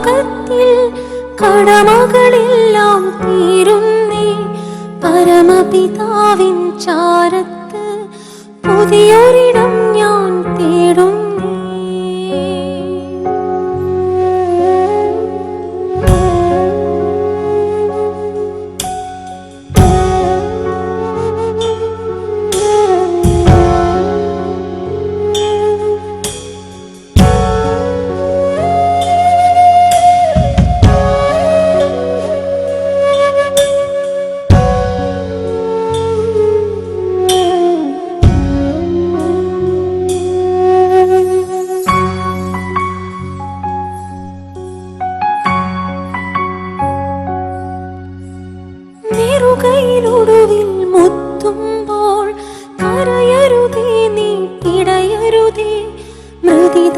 ലോകത്തിൽ കടമകളെല്ലാം തീരുന്നേ പരമപിതാവിൻ ചാരത്ത്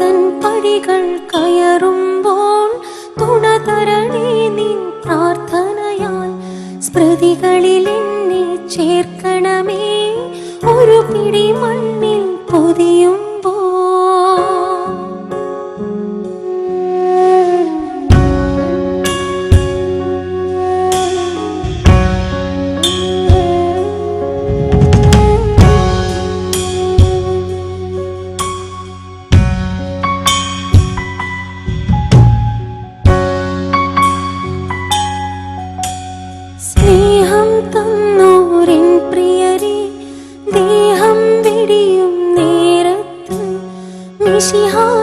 മൃതിതൻ പടികൾ കയറുമ്പോൾ തുണ തരണേ നിൻ പ്രാർത്ഥനയാൽ സ്മൃതികളിൽ എന്നെ ചേർക്കണമേ. ഒരു പിടി മണ്ണിൽ പൊതിയുമ്പോൾ 时候